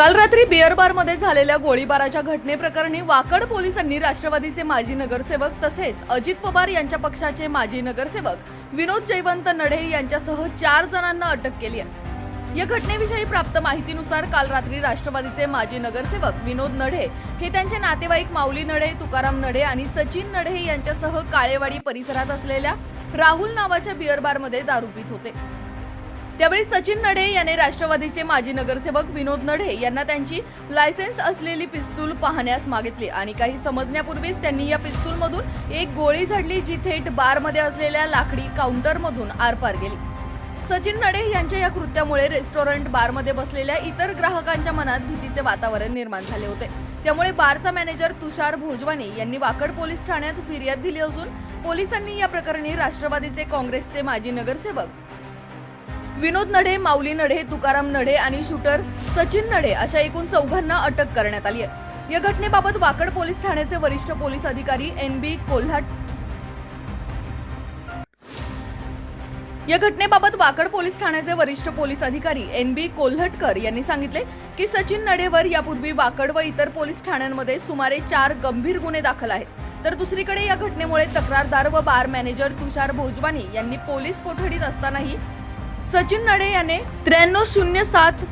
काल रात्री बिअर बारमध्ये झालेल्या गोळीबाराच्या घटनेप्रकरणी वाकड पोलिसांनी राष्ट्रवादीचे माजी नगरसेवक तसेच अजित पवार यांच्या पक्षाचे माजी नगरसेवक विनोद जयवंत नढे यांच्यासह चार जणांना अटक केली आहे. या घटनेविषयी प्राप्त माहितीनुसार काल रात्री राष्ट्रवादीचे माजी नगरसेवक विनोद नढे हे त्यांचे नातेवाईक माऊली नढे तुकाराम नढे आणि सचिन नढे यांच्यासह काळेवाडी परिसरात असलेल्या राहुल नावाच्या बिअर बारमध्ये दारू पित होते. त्यावेळी सचिन नडे याने राष्ट्रवादीचे माजी नगरसेवक विनोद नढे यांना त्यांची लायसेन्स असलेली पिस्तूल पाहण्यास मागितली. आणि काही समजण्यापूर्वीच त्यांनी या पिस्तूलमधून एक गोळी झाडली जी थेट बारमध्ये असलेल्या लाकडी काउंटरमधून आरपार गेली. सचिन नडे यांच्या या कृत्यामुळे रेस्टॉरंट बारमध्ये बसलेल्या इतर ग्राहकांच्या मनात भीतीचे वातावरण निर्माण झाले होते. त्यामुळे बारचा मॅनेजर तुषार भोजवानी यांनी वाकड पोलीस ठाण्यात फिर्याद दिली असून पोलिसांनी या प्रकरणी राष्ट्रवादीचे काँग्रेसचे माजी नगरसेवक विनोद नढे माऊली नढे तुकाराम नढे आणि शूटर सचिन नढे अशा एकूण चौघांना अटक करण्यात आली आहे. या घटनेबाबत वाकड पोलीस ठाण्याचे वरिष्ठ पोलीस अधिकारी एन बी कोल्हाट या घटनेबाबत वाकड पोलीस ठाण्याचे वरिष्ठ पोलीस अधिकारी एन बी कोल्हटकर यांनी सांगितले की सचिन नडेवर यापूर्वी वाकड व इतर पोलीस ठाण्यांमध्ये सुमारे चार गंभीर गुन्हे दाखल आहेत. तर दुसरीकडे या घटनेमुळे तक्रारदार व बार मॅनेजर तुषार भोजवानी यांनी पोलीस कोठडीत असतानाही सचिन नडे याने त्र्याण्णव शून्य सात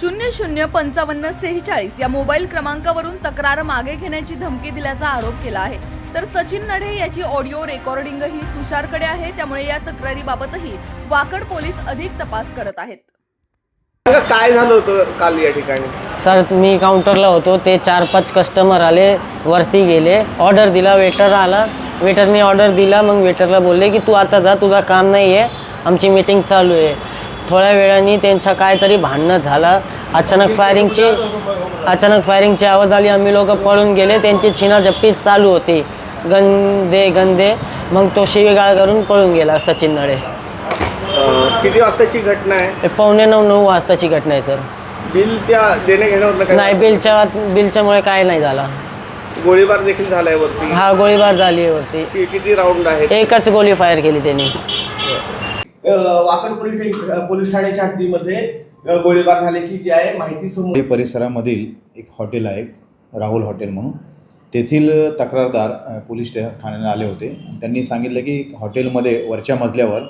शून्य शून्य पंचावन्न सेहेचाळीस या मोबाईल क्रमांकावरून तक्रार मागे घेण्याची धमकी दिल्याचा आरोप केला आहे. तर सचिन नढे याची ऑडिओ रेकॉर्डिंगही तुषारकडे आहे. त्यामुळे या तक्रारीबाबतही वाकड पोलीस अधिक तपास करत आहेत. काय झालं होतं काल या ठिकाणी? सर मी काउंटरला होतो. ते चार पाच कस्टमर आले वरती गेले. ऑर्डर दिला वेटर आला. वेटरने ऑर्डर दिला मग वेटरला बोलले की तू आता जा तुझा काम नाही आहे आमची मीटिंग चालू आहे. थोड्या वेळाने त्यांच्या काहीतरी भांडणं झालं. अचानक फायरिंगची अचानक फायरिंगची आवाज आली. आम्ही लोक पळून गेले. त्यांची छिनाझपटी चालू होती. गंदे गंदे. मग तो शिवीगाळ करून पळून गेला सचिन नळे. किती वाजताची घटना आहे? हे पावणे नऊ नऊ वाजताची घटना आहे सर. बिल त्या घेण्यावर काय नाही बिलच्या बिलच्यामुळे काय नाही झाला. गोळीबार देखील झालाय वरती? हा गोळीबार झाली आहे वरती. कि- किती राऊंड आहेत? एकच गोळी फायर केली त्यांनी. वाकड पोलीस पोलीस ठाण्याच्या हद्दीमध्ये गोळीबार झाल्याची जी आहे माहिती समोर परिसरामधील एक हॉटेल आहे राहुल हॉटेल म्हणून. तेथील तक्रारदार पोलीस स्टे ठाण्याला आले होते. त्यांनी सांगितलं की हॉटेलमध्ये वरच्या मजल्यावर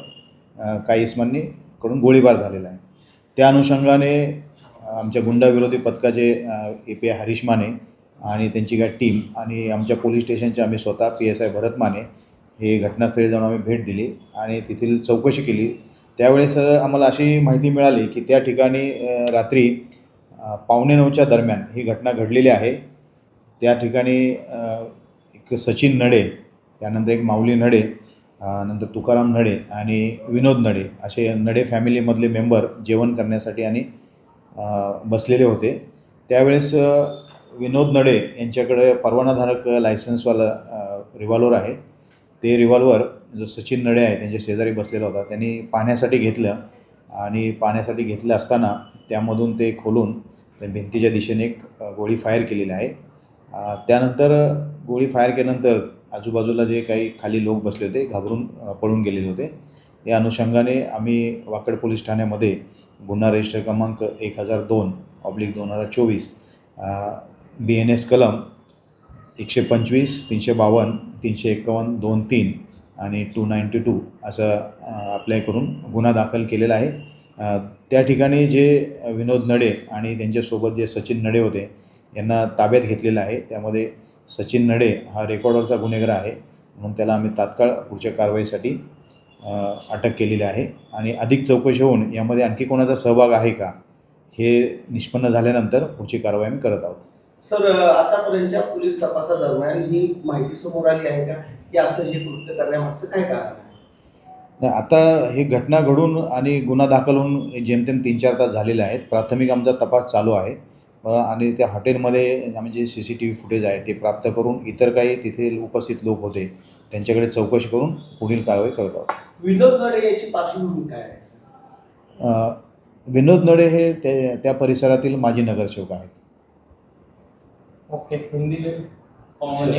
काही इस्मांनी कडून गोळीबार झालेला आहे. त्या अनुषंगाने आमच्या गुंडाविरोधी पथकाचे A P I Harish Mane आणि त्यांची काय टीम आणि आमच्या पोलीस स्टेशनचे आम्ही स्वतः P S I Bharat Mane हे घटनास्थळी जाऊन आम्ही भेट दिली आणि तेथील चौकशी केली. त्यावेळेस आम्हाला अशी माहिती मिळाली की त्या ठिकाणी रात्री पावणे नऊच्या दरम्यान ही घटना घडलेली आहे. त्या ठिकाणी एक सचिन नडे त्यानंतर एक माऊली नडे नंतर तुकाराम नडे आणि विनोद नडे असे नडे फॅमिलीमधले मेंबर जेवण करण्यासाठी आणि बसलेले होते. त्यावेळेस विनोद नडे यांच्याकडे परवानाधारक लायसन्सवालं रिव्हॉल्वर आहे. ते रिव्हॉल्वर जो सचिन नडे आहे त्यांच्या शेजारी बसलेला होता त्यांनी पाहण्यासाठी घेतलं आणि पाहण्यासाठी घेतलं असताना त्यामधून ते खोलून त्या भिंतीच्या दिशेने एक गोळी फायर केलेली आहे. त्यानंतर गोळी फायर केल्यानंतर आजूबाजूला जे काही खाली लोक बसले होते घाबरून पळून गेलेले होते. या अनुषंगाने आम्ही वाकड पोलीस ठाण्यामध्ये गुन्हा रजिस्टर क्रमांक एक हजार दोन ऑब्लिक दोन हजार चोवीस बी एन एस कलम एकशे पंचवीस तीनशे बावन्न तीनशे एकावन्न दोन तीन आणि टू नाईंटी टू असं अप्लाय करून गुन्हा दाखल केलेला आहे. त्या ठिकाणी जे विनोद नडे आणि त्यांच्यासोबत जे सचिन नडे होते यांना ताब्यात घेतलेलं आहे. त्यामध्ये सचिन नडे हा रेकॉर्डरचा गुन्हेगार आहे. म्हणून त्याला आम्ही तात्काळ पुढच्या कारवाईसाठी अटक केलेली आहे. आणि अधिक चौकशी होऊन यामध्ये आणखी कोणाचा सहभाग आहे का हे निष्पन्न झाल्यानंतर पुढची कारवाई आम्ही करत आहोत. सर आतापर्यंतच्या पोलीस तपासादरम्यान ही माहिती समोर आली आहे का? की असं हे कृत्य करण्यामागचं काय कारण नाही आता ही घटना घडून आणि गुन्हा दाखल होऊन जेमतेम तीन चार तास झालेले आहेत. प्राथमिक आमचा तपास चालू आहे. आणि त्या हॉटेलमध्ये आम्ही जे C C T V footage आहे ते प्राप्त करून इतर काही तिथे उपस्थित लोक होते त्यांच्याकडे चौकशी करून पुढील कारवाई करत आहोत. विनोद नडे याची पार्श्वभूमी काय आहे विनोद नडे हे ते त्या परिसरातील माजी नगरसेवक आहेत. ओके हिंदी में कॉमन